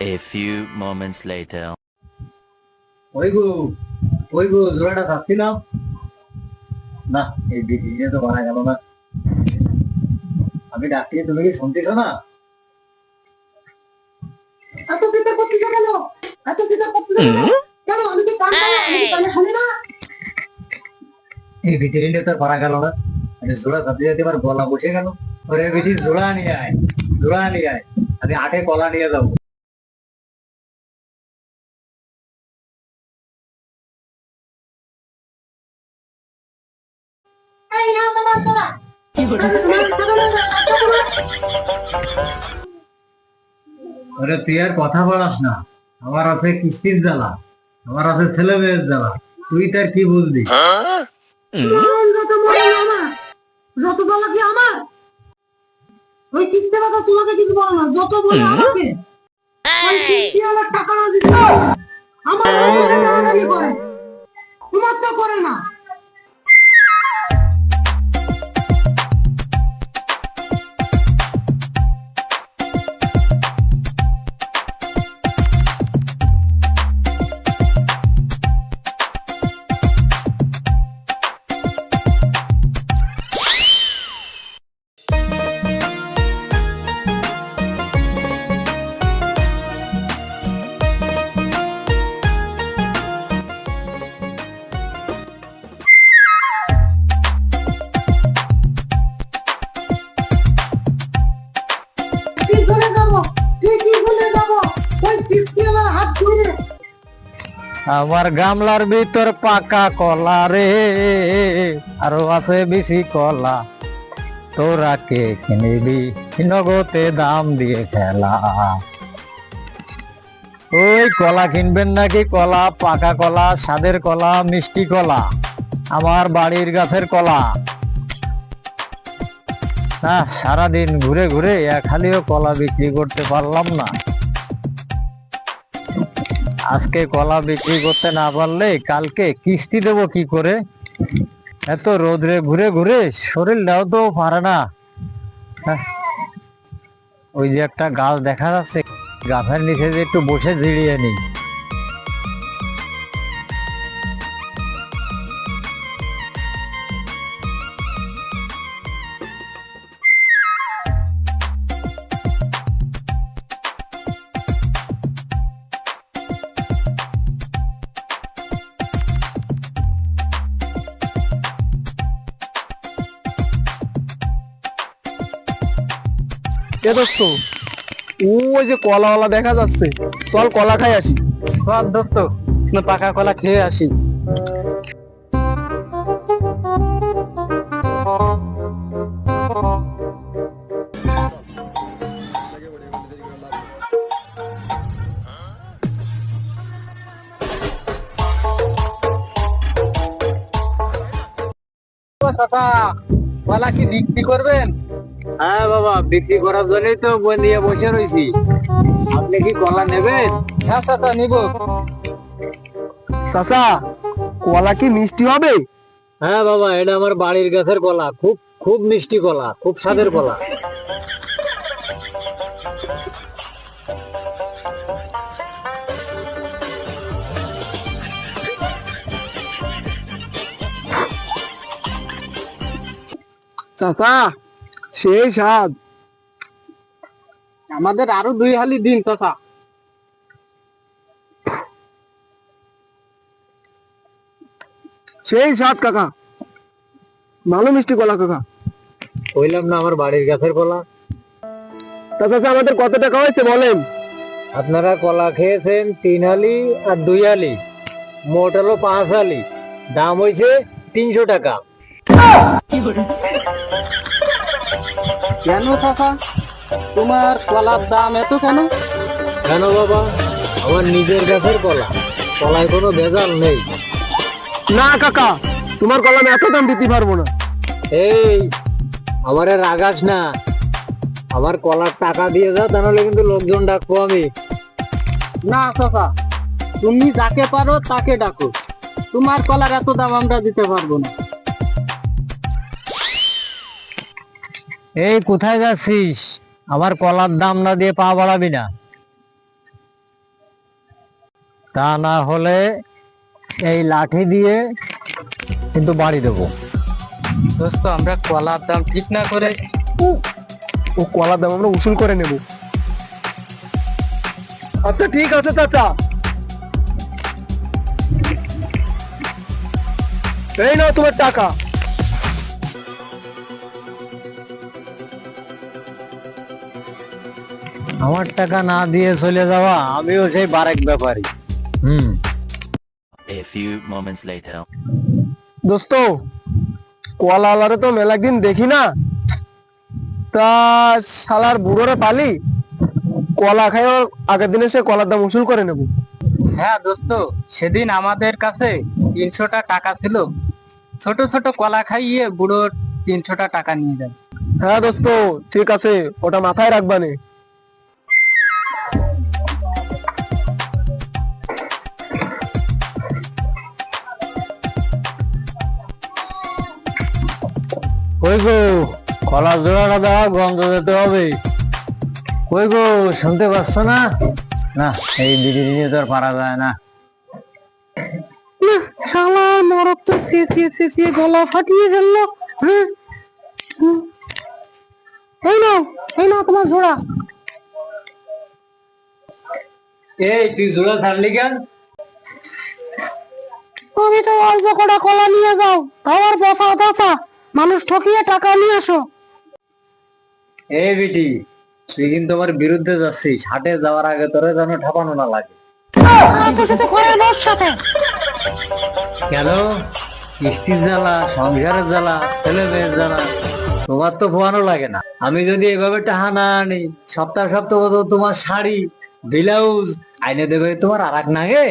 A few moments later. ওই গো ওই গো জোড়াটা খাচ্ছিলাম না। এই বিটি তো বানা গেল না। আমি ডাকছি তুমি কি শুনতেছো না? এত চিন্তা করতেছ কেন? এত চিন্তা করতেছ কেন? কেন? আমি কি কান আমি কানে শুনি না? এই ভিতরে তো পারা গেল না। আমি জোড়া খাতে যেতে এবার গলা বসে গেল। ওরে বিটি জোড়া নিয়ে আয় জোড়া নিয়ে আয়। আমি আটে কলা নিয়ে যাব। ওরে তুই আর কথা বলাস না। আমার আছে কিস্তির জ্বালা আমার আছে ছেলে মেয়ের জ্বালা। তুই তার কি বুঝবি? মরণ যত আমার যত বলা কি আমার? ওই কিস্তি কথা তোমাকে কিছু বলো না যত বলে আমাকে। ওই কিস্তি আমার টাকা না দিতে আমার করে। তোমার তো করে না। আমার গামলার ভিতর পাকা কলা রে, আরও আছে বেশি কলা। তোরা কে কিনবি? নগদে দাম দিয়ে খেলা। ওই কলা কিনবেন নাকি কলা? পাকা কলা, স্বাদের কলা, মিষ্টি কলা? আমার বাড়ির গাছের কলা। না সারাদিন ঘুরে ঘুরে হালিও কলা বিক্রি করতে পারলাম না। আজকে কলা বিক্রি করতে না পারলে কালকে কিস্তি দেবো কি করে? এত রোদ্রে ঘুরে ঘুরে শরীরটাও তো পারে না। হ্যাঁ। ওই যে একটা গাছ দেখা যাচ্ছে, গাছের নিচে যে একটু বসে জিরিয়ে নি এ দোস্ত ওই যে কলাওয়ালা দেখা যাচ্ছে। চল কলা খাই আসি। সব দোস্ত। পাকা কলা খেয়ে আসি। কাকা কলা কি বিক্রি করবেন? হ্যাঁ বাবা বিক্রি করার জন্যই তো বই নিয়ে বসে রয়েছি আপনি কি কলা নেবেন? হ্যাঁ চাচা নিব। চাচা কলা কি মিষ্টি হবে? হ্যাঁ বাবা এটা আমার বাড়ির গাছের কলা খুব খুব মিষ্টি কলা খুব স্বাদের কলা। চাচা সেই স্বাদ আমাদের আরও দুই হালি দিন চাচা সেই স্বাদ কাকা। ভালো মিষ্টি কলা কাকা। কইলাম না আমার বাড়ির গাছের কলা। তা চাচা আমাদের কত টাকা হয়েছে বলেন? আপনারা কলা খেয়েছেন তিন আলি আর দুই আলি মোট হলো পাঁচ আলি দাম হয়েছে তিনশো টাকা। কেন চাচা? তোমার কলার দাম এত কেন? কেন বাবা? আমার নিজের গাছের কলা। কলায় কোনো ভেজাল নেই। না কাকা তোমার কলা আমি এত দাম দিতে পারব না। এই আমারে রাগাস না। আমার কলার টাকা দিয়ে যা তাহলে কিন্তু লোকজন ডাকবো আমি। না কাকা তুমি যাকে পারো তাকে ডাকো। তোমার কলার এত দাম আমরা দিতে পারব না। এই কোথায় যাচ্ছিস? আমার কলার দাম না দিয়ে পা বাড়াবি না। তা না হলে এই লাঠি দিয়ে কিন্তু বাড়ি দেবো। দোস্ত আমরা কলার দাম ঠিক না করে ও কলার দাম আমরা উসুল করে নেব। আচ্ছা ঠিক আছে চাচা। এই নাও তোমার টাকা। আমার টাকা না দিয়ে চলে যাওয়া আমিও সেই বারেক ব্যাপারী হুম। A few moments later. দোস্ত কলা তো মেলা দিন দেখি না। তা শালার বুড়োরে পালি? কলা খাইও আগের দিনে সে কলার দাম উসুল করে নেব। হ্যাঁ দোস্ত সেদিন আমাদের কাছে তিনশোটা টাকা ছিল। ছোট ছোট কলা খাইয়ে বুড়ো তিনশোটা টাকা নিয়ে যাবে হ্যাঁ দোস্ত ঠিক আছে ওটা মাথায় রাখবানে কই গো? কলা জোড়াটা দাও গন্ধ যেতে হবে। কই গো শুনতে পাচ্ছ না? না এই বিড়ি নিয়ে তো আর পারা যায় না। শালা মরক তো চেঁচিয়ে চেঁচিয়ে গলা ফাটিয়ে ফেলল হ্যাঁ? এই নাও এই নাও তোমার জোড়া। এই তুই জোড়া ছাড়লি কেন? আমি তো অল্প কটা কলা নিয়ে যাও খাওয়ার বসা দশা মানুষ ঠকিয়ে টাকা নিয়ে আসো। এই বিটি তুই কিন্তু আমার বিরুদ্ধে যাচ্ছিস। হাটে যাওয়ার আগে তোরে যেন ঠাপানো না লাগে। কেন? কিস্তির জ্বালা সংসারের জ্বালা ছেলে মেয়ের জ্বালা। তোমার তো ভোয়ানো লাগে না। আমি যদি এভাবে টাহা না আনি সপ্তাহ সপ্তাহ তোমার শাড়ি ব্লাউজ আইনে দেবে তোমার আর এক নাগে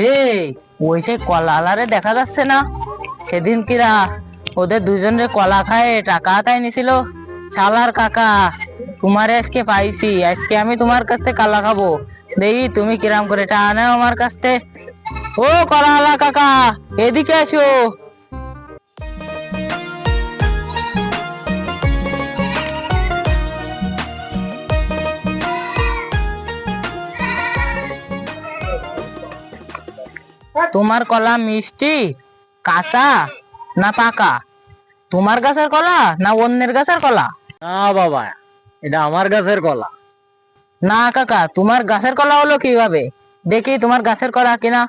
এই, ওই সেই কলা আলারে দেখা যাচ্ছে না? সেদিন কিরা ওদের দুজনের কলা খায় টাকা আতায় নিছিল? শালার কাকা, তোমারে আজকে পাইছি, আজকে আমি তোমার কাছ থেকে কলা খাব। দেখি তুমি কিরাম করে টাকা নাও আমার কাছ থেকে। ও কলা আলা কাকা, এদিকে আসো। তোমার কলা মিষ্টি কাঁচা না পাকা? তোমার গাছের কলা না অন্যের গাছের কলা? না বাবা এটা আমার গাছের কলা। না কাকা তোমার গাছের কলা হলো কীভাবে? দেখি তোমার গাছের কলা কিনা।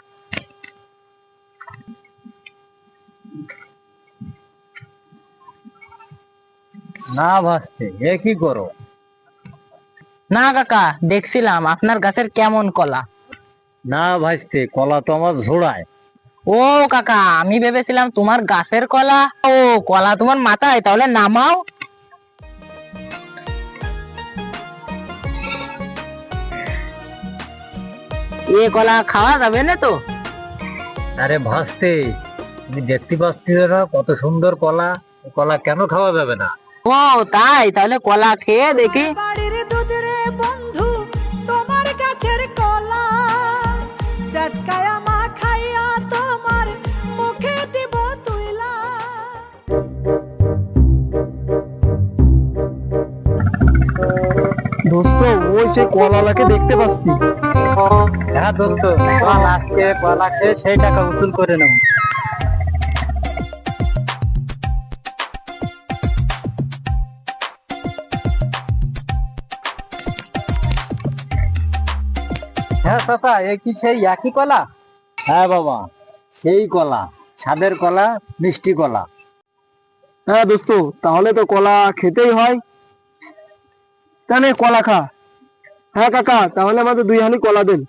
না ভাসতে এ কি করো? না কাকা দেখছিলাম আপনার গাছের কেমন কলা। না ভাসতে কলা তো আমার ঝোড়ায়। ও কাকা আমি ভেবেছিলাম তোমার গাছের কলা। ও কলা তোমার মাথায় তাহলে নামাও। এ কলা খাওয়া যাবে না তো? আরে ভাসতে তুমি দেখতে পাচ্ছি না কত সুন্দর কলা। কলা কেন খাওয়া যাবে না? ও তাই তাহলে কলা খেয়ে দেখি। দোস্ত ওই সেই কলালাকে দেখতে পাচ্ছি। হ্যাঁ দোস্ত কলা আজকে কলা খেয়ে সেই টাকা উসুল করে নেব। হ্যাঁ চাচা এ কি সেই একই কলা? হ্যাঁ বাবা। সেই কলা স্বাদের কলা মিষ্টি কলা। হ্যাঁ দোস্ত তাহলে তো কলা খেতেই হয়। কেন কলা খা। হ্যাঁ কাকা তাহলে আমাদের দুই হালি কলা দেন।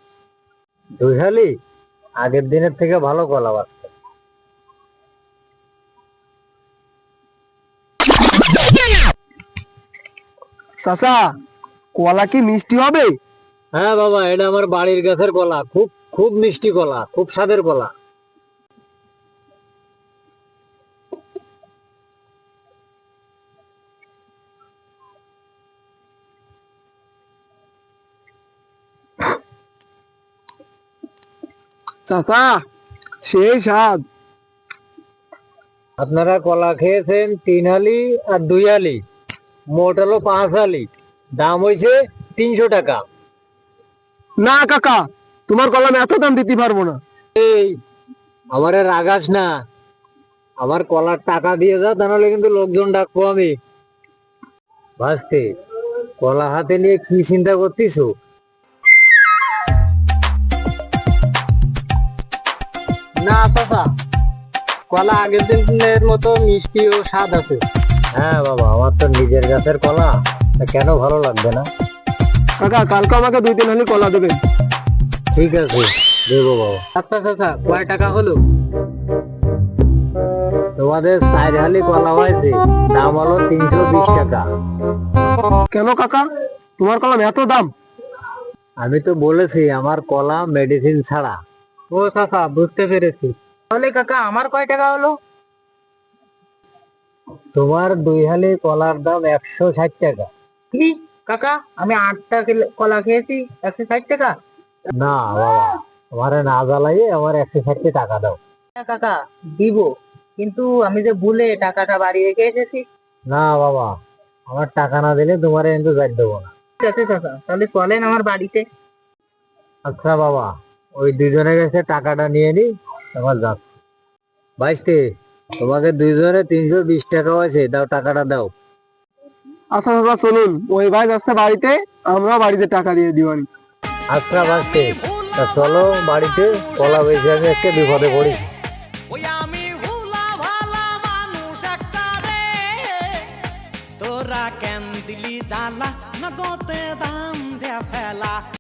দুইহালি? আগের দিনের থেকে ভালো কলা বাঁচতে। চাচা কলা কি মিষ্টি হবে? হ্যাঁ বাবা এটা আমার বাড়ির গাছের কলা খুব খুব মিষ্টি কলা খুব স্বাদের কলা। চাচা সেই স্বাদ। আপনারা কলা খেয়েছেন তিন আলি আর দুই আলি। মোট হলো পাঁচ আলি। দাম হয়েছে তিনশো টাকা। না কাকা তোমার কলম এত দাম দিতে পারব না। এই আমারে রাগাস না। আমার কলার টাকা দিয়ে যা তাহলে কিন্তু লোকজন ডাকবো আমি। ভাসতে কলা হাতে নিয়ে কি চিন্তা করতিছো? না চাচা কলা আগের দিনের মতো মিষ্টি ও স্বাদ আছে। হ্যাঁ বাবা আমার তো নিজের গাছের কলা কেন ভালো লাগবে না? কাকা কালকে আমাকে দুই তিন হালি কলা দেবেন। ঠিক আছে দেবো বাবা। আচ্ছা চাচা কয় টাকা হলো? তোমাদের চার হালি কলা হয়েছে দাম হলো তিনশো বিশ টাকা। কেন কাকা? তোমার কলম এত দাম? আমি তো বলেছি আমার কলা মেডিসিন ছাড়া। ও কাকা, বুঝতে পেরেছি। তাহলে কাকা, আমার কয় টাকা হলো? তোমার দুই হালি কলার দাম একশো ষাট টাকা। কি? কাকা, আমি আটটা কিলো খেয়েছি, একশো ষাট টাকা? না, বাবা, আমারে না জ্বালাইয়ে আমার একশো ষাট টাকা দাও। কাকা, দিব, কিন্তু আমি যে ভুলে টাকাটা বাড়ি রেখে এসেছি। না, বাবা, আমার টাকা না দিলে তোমার কিন্তু যাই দেবো না। ঠিক আছে, কাকা, তাহলে চলেন আমার বাড়িতে। আচ্ছা বাবা। ওই দুজনের কাছে টাকাটা নিয়ে নি আমার যাচ্ছে বাইশটি তোমাকে দুইজনে তিনশো বিশ টাকা আছে দাও টাকাটা দাও। আচ্ছা দাদা চলুন। ওই ভাই যাচ্ছে বাড়িতে আমরা বাড়িতে টাকা দিয়ে দিবানি আচ্ছা বাইশটি তা চলো বাড়িতে কলা বেশি আমি একটা বিপদে রে। তোরা কেন দিলি জ্বালা? নগদে দাম দেয়া ফেলা।